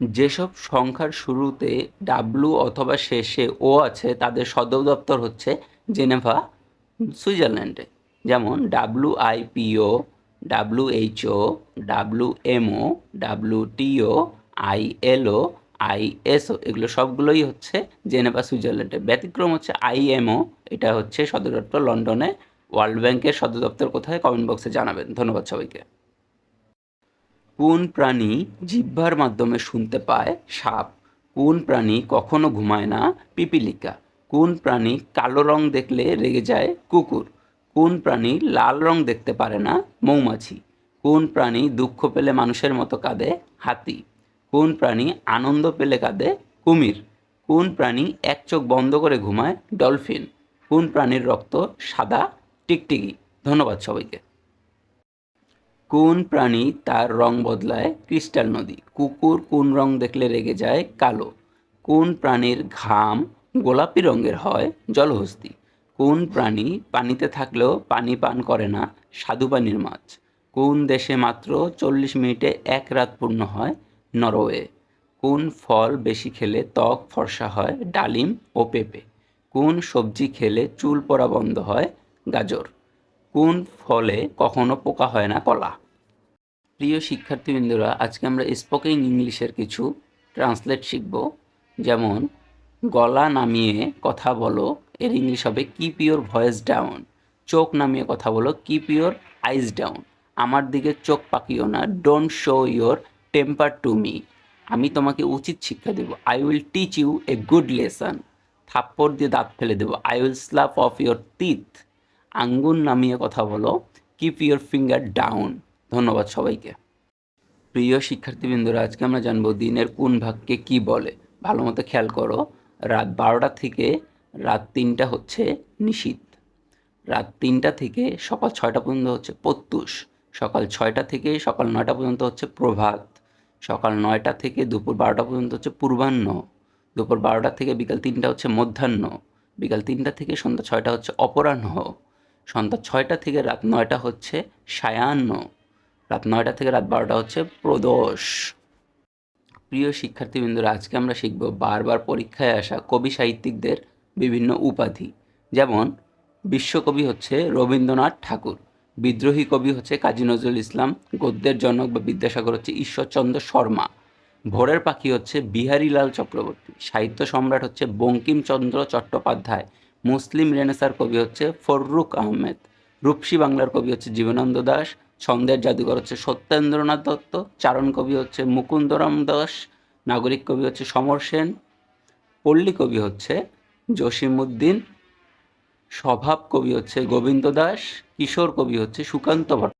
যেসব সংখ্যার শুরুতে ডাব্লু অথবা শেষে ও আছে, তাদের সদর দপ্তর হচ্ছে জেনেভা, সুইজারল্যান্ডে। যেমন W IPO W HO W MO W TO ILO ISO এগুলো সবগুলোই হচ্ছে জেনেভা, সুইজারল্যান্ডে। ব্যতিক্রম হচ্ছে আইএমও এটা হচ্ছে সদর দপ্তর লন্ডনে। ওয়ার্ল্ড ব্যাংকের সদর দপ্তর কোথায়? কমেন্ট বক্সে জানাবেন। ধন্যবাদ সবাইকে। কোন প্রাণী জিহ্বার মাধ্যমে শুনতে পায়? সাপ। কোন প্রাণী কখনো ঘুমায় না? পিপিলিকা। কোন প্রাণী কালো রং দেখলে রেগে যায়? কুকুর। কোন প্রাণী লাল রং দেখতে পারে না? মৌমাছি। কোন প্রাণী দুঃখ পেলে মানুষের মতো কাঁদে? হাতি। কোন প্রাণী আনন্দ পেলে কাঁদে? কুমির। কোন প্রাণী এক চোখ বন্ধ করে ঘুমায়? ডলফিন। কোন প্রাণীর রক্ত সাদা? টিকটিকি। ধন্যবাদ সবাইকে। কোন প্রাণী তার রং বদলায়? ক্রিস্টাল নদী। কুকুর কোন রং দেখলে রেগে যায়? কালো। কোন প্রাণীর ঘাম গোলাপি রঙের হয়? জলহস্তি। কোন প্রাণী পানিতে থাকলেও পানি পান করে না? স্বাদু পানির মাছ। কোন দেশে মাত্র চল্লিশ মিনিটে এক রাত পূর্ণ হয়? নরওয়ে। কোন ফল বেশি খেলে ত্বক ফর্সা হয়? ডালিম ও পেঁপে। কোন সবজি খেলে চুল পড়া বন্ধ হয়? গাজর। কোন ফলে কখনো পোকা হয় না? কলা। প্রিয় শিক্ষার্থীবৃন্দরা, আজকে আমরা স্পোকেন ইংলিশের কিছু ট্রান্সলেট শিখব। যেমন, গলা নামিয়ে কথা বলো, এর ইংলিশ হবে কিপ ইউর ভয়েস ডাউন চোখ নামিয়ে কথা বলো কিপ ইউর আইস ডাউন আমার দিকে চোখ পাকিও না don't show your temper to me আমি তোমাকে উচিত শিক্ষা দেবো I will teach you a good lesson থাপ্পড় দিয়ে দাঁত ফেলে দেবো I will slap off your teeth আঙ্গুল নামিয়ে কথা বলো কিপ ইউর ফিঙ্গার ডাউন ধন্যবাদ সবাইকে। প্রিয় শিক্ষার্থীবৃন্দরা, আজকে আমরা জানব দিনের কোন ভাগকে কি বলে। ভালো মতো খেয়াল করো, রাত বারোটা থেকে রাত তিনটা হচ্ছে নিশীত রাত তিনটা থেকে সকাল ছয়টা পর্যন্ত হচ্ছে প্রত্যুষ। সকাল ছয়টা থেকে সকাল নয়টা পর্যন্ত হচ্ছে প্রভাত। সকাল নয়টা থেকে দুপুর বারোটা পর্যন্ত হচ্ছে পূর্বাহ্ন। দুপুর বারোটা থেকে বিকাল তিনটা হচ্ছে মধ্যাহ্ন। বিকাল তিনটা থেকে সন্ধ্যা ছয়টা হচ্ছে অপরাহ্ন। সন্ধ্যা ছয়টা থেকে রাত নয়টা হচ্ছে সায়াহ্ন। রাত নয়টা থেকে রাত বারোটা হচ্ছে প্রদোষ। প্রিয় শিক্ষার্থীবৃন্দরা, আজকে আমরা শিখব বারবার পরীক্ষায় আসা কবি সাহিত্যিকদের বিভিন্ন উপাধি। যেমন, বিশ্বকবি হচ্ছে রবীন্দ্রনাথ ঠাকুর, বিদ্রোহী কবি হচ্ছে কাজী নজরুল ইসলাম, গদ্যের জনক বা বিদ্যাসাগর হচ্ছে ঈশ্বরচন্দ্র শর্মা, ভোরের পাখি হচ্ছে বিহারীলাল চক্রবর্তী, সাহিত্য সম্রাট হচ্ছে বঙ্কিমচন্দ্র চট্টোপাধ্যায়, মুসলিম রেনেসার কবি হচ্ছে ফররুক আহমেদ, রূপসী বাংলার কবি হচ্ছে জীবনানন্দ দাস ছন্দের জাদুঘর হচ্ছে সত্যেন্দ্রনাথ দত্ত, চারণ কবি হচ্ছে মুকুন্দরাম দাস, নাগরিক কবি হচ্ছে সমর সেন, পল্লী কবি হচ্ছে জসিমউদ্দিন, স্বভাব কবি হচ্ছে গোবিন্দ দাস, কিশোর কবি হচ্ছে সুকান্ত ভট্ট